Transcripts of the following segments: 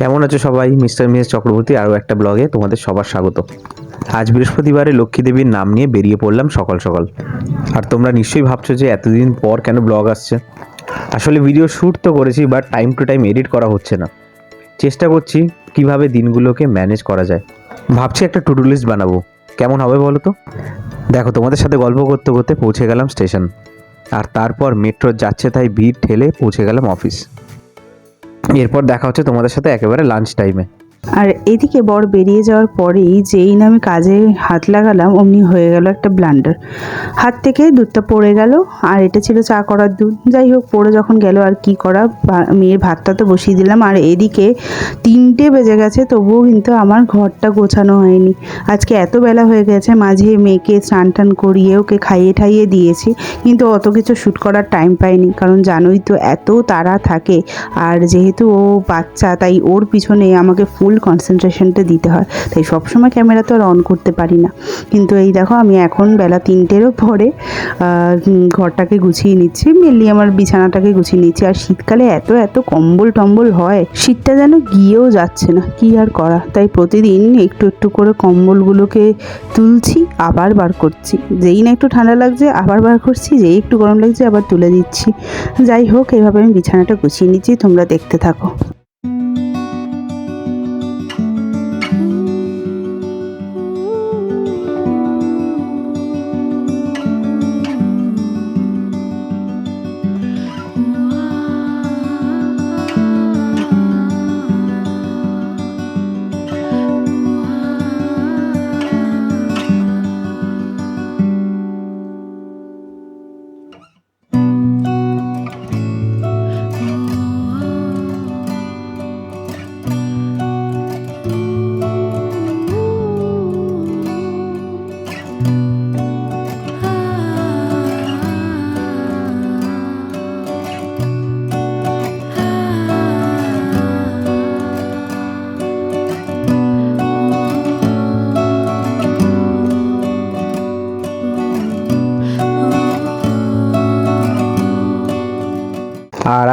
কেমন আছো সবাই? মিস্টার মিসেস চক্রবর্তী, আরও একটা ব্লগে তোমাদের সবার স্বাগত। আজ বৃহস্পতিবারে লক্ষ্মী দেবীর নাম নিয়ে বেরিয়ে পড়লাম সকাল সকাল। আর তোমরা নিশ্চয়ই ভাবছ যে এতদিন পর কেন ব্লগ আসছে? আসলে ভিডিও শ্যুট তো করেছি, but time to time edit করা হচ্ছে না। চেষ্টা করছি কীভাবে দিনগুলোকে ম্যানেজ করা যায়। ভাবছি একটা টু লিস্ট বানাবো। কেমন হবে বলো তো? দেখো, তোমাদের সাথে গল্প করতে করতে পৌঁছে গেলাম স্টেশন। আর তারপর মেট্রো যাচ্ছে তাই ভিড় ঠেলে পৌঁছে গেলাম অফিস। এরপর দেখা হচ্ছে তোমাদের সাথে একেবারে লাঞ্চ টাইমে আর এদিকে বর বেরিয়ে যাওয়ার পরেই যেই না আমি কাজে হাত লাগালাম, অমনি হয়ে গেল একটা ব্লান্ডার। হাত থেকে দুধটা পড়ে গেল, আর এটা ছিল চা করার দুধ। যাই হোক, পড়ে যখন গেল আর কি করা মেয়ের ভাতটা তো বসিয়ে দিলাম। আর এদিকে তিনটে বেজে গেছে, তবুও কিন্তু আমার ঘরটা গোছানো হয়নি। আজকে এত বেলা হয়ে গেছে, মাঝে মেয়েকে স্নান টান করিয়ে ওকে খাইয়ে ঠাইয়ে দিয়েছি, কিন্তু অত কিছু শ্যুট করার টাইম পাইনি। কারণ জানোই তো, এত তারা থাকে। আর যেহেতু ও বাচ্চা, তাই ওর পিছনে আমাকে ফুল কনসেন্ট্রেশনটা দিতে হয়। তাই সবসময় ক্যামেরা তো আর অন করতে পারি না। কিন্তু এই দেখো, আমি এখন বেলা তিনটেরও পরে ঘরটাকে গুছিয়ে নিচ্ছি। মেনলি আমার বিছানাটাকে গুছিয়ে নিচ্ছি। আর শীতকালে এত এত কম্বল টম্বল হয়, শীতটা যেন গিয়েও যাচ্ছে না। কি আর করা? তাই প্রতিদিন একটু একটু করে কম্বলগুলোকে তুলছি, আবার বার করছি। যেই না একটু ঠান্ডা লাগছে, আবার বার করছি। যেই একটু গরম লাগছে, আবার তুলে দিচ্ছি। যাই হোক এইভাবে আমি বিছানাটা গুছিয়ে নিচ্ছি। তোমরা দেখতে থাকো।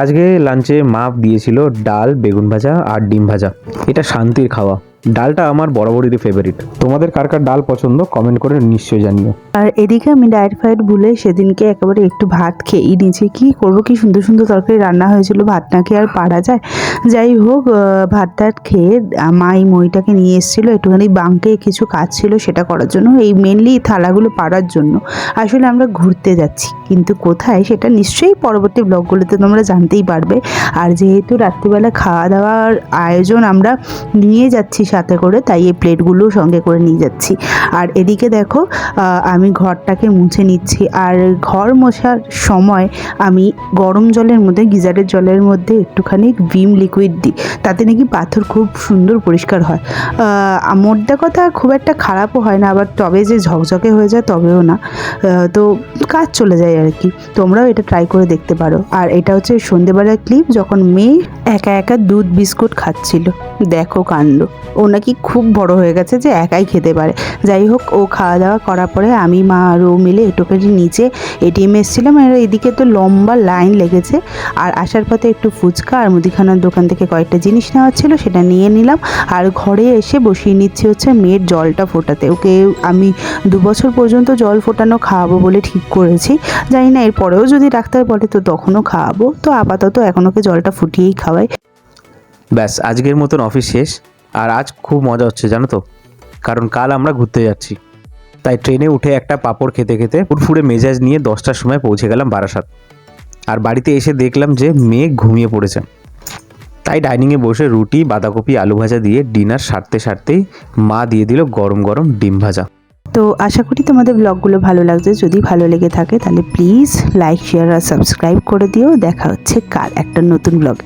আজকে লাঞ্চে মা দিয়েছিল ডাল বেগুন ভাজা আর ডিম ভাজা। এটা শান্তির খাওয়া। ডালটা আমার বরাবরই ফেভারিট তোমাদের কার কার ডাল পছন্দ কমেন্ট করে নিশ্চয়ই জানিও। আর এদিকে আমি ডায়েট ফায়েট ভুলে সেদিনকে একেবারে একটু ভাত খেয়েই নিয়েছি। কি করব? কি সুন্দর সুন্দর তরকারি রান্না হয়েছিল, ভাত না খেয়ে আর পারা যায়। যাই হোক ভাত টাত খেয়ে মা এই মইটাকে নিয়ে এসেছিল, একটুখানি বাঙ্কে কিছু কাজ ছিল সেটা করার জন্য, এই মেনলি থালাগুলো পাড়ার জন্য। আসলে আমরা ঘুরতে যাচ্ছি, কিন্তু কোথায় সেটা নিশ্চয়ই পরবর্তী ব্লগগুলোতে তোমরা জানতেই পারবে। আর যেহেতু রাত্রিবেলা খাওয়া দাওয়ার আয়োজন আমরা নিয়ে যাচ্ছি সাথে করে তাই এই প্লেটগুলো সঙ্গে করে নিয়ে যাচ্ছি। আর এদিকে দেখো আমি ঘরটাকে মুছে নিচ্ছি। আর ঘর মোছার সময় আমি গরম জলের মধ্যে, গিজারের জলের মধ্যে একটুখানি ভিম লিকুইড দিই। তাতে নাকি পাথর খুব সুন্দর পরিষ্কার হয়। মোদ্দা কথা খুব একটা খারাপও হয় না, আবার তবে যে ঝকঝকে হয়ে যায় তবেও না। তো কাজ চলে যায় আর কি। তোমরাও এটা ট্রাই করে দেখতে পারো। আর এটা হচ্ছে সন্ধেবেলার ক্লিপ যখন মেয়ে একা একা দুধ বিস্কুট খাচ্ছিল। দেখো কাণ্ড। নাকি খুব বড় হয়ে গেছে যে একাই খেতে পারে। যাই হোক, ও খাওয়া দাওয়া করার পরে আমি, মা আর ও মিলে একটুখানি নিচে এটিএম এসেছিলাম আর এদিকে তো লম্বা লাইন লেগেছে। আর আসার পথে একটু ফুচকা আর মুদিখানার দোকান থেকে কয়েকটা জিনিস নেওয়ার ছিল, সেটা নিয়ে নিলাম। আর ঘরে এসে বসিয়ে নিচ্ছি হচ্ছে মেয়ের জলটা ফোটাতে। ওকে আমি দু বছর পর্যন্ত জল ফোটানো খাওয়াবো বলে ঠিক করেছি। জানি না, এরপরেও যদি ডাক্তার বলে তো তখনও খাওয়াবো। তো আপাতত এখন ওকে জলটা ফুটিয়েই খাওয়াই। ব্যাস, আজকের মতন অফিস শেষ। আর আজ খুব মজা হচ্ছে, জানো তো? কারণ কাল আমরা ঘুরতে যাচ্ছি। তাই ট্রেনে উঠে একটা পাপড় খেতে খেতে ফুরফুরে মেজাজ নিয়ে দশটার সময় পৌঁছে গেলাম বারাসাত। আর বাড়িতে এসে দেখলাম যে মেয়ে ঘুমিয়ে পড়েছে। তাই ডাইনিংয়ে বসে রুটি, বাঁধাকপি, আলু ভাজা দিয়ে ডিনার সারতে সারতেই মা দিয়ে দিল গরম গরম ডিম ভাজা। তো আশা করি তোমাদের ব্লগগুলো ভালো লাগছে। যদি ভালো লেগে থাকে তাহলে প্লিজ লাইক, শেয়ার আর সাবস্ক্রাইব করে দিও। দেখা হচ্ছে কাল একটা নতুন ব্লগ।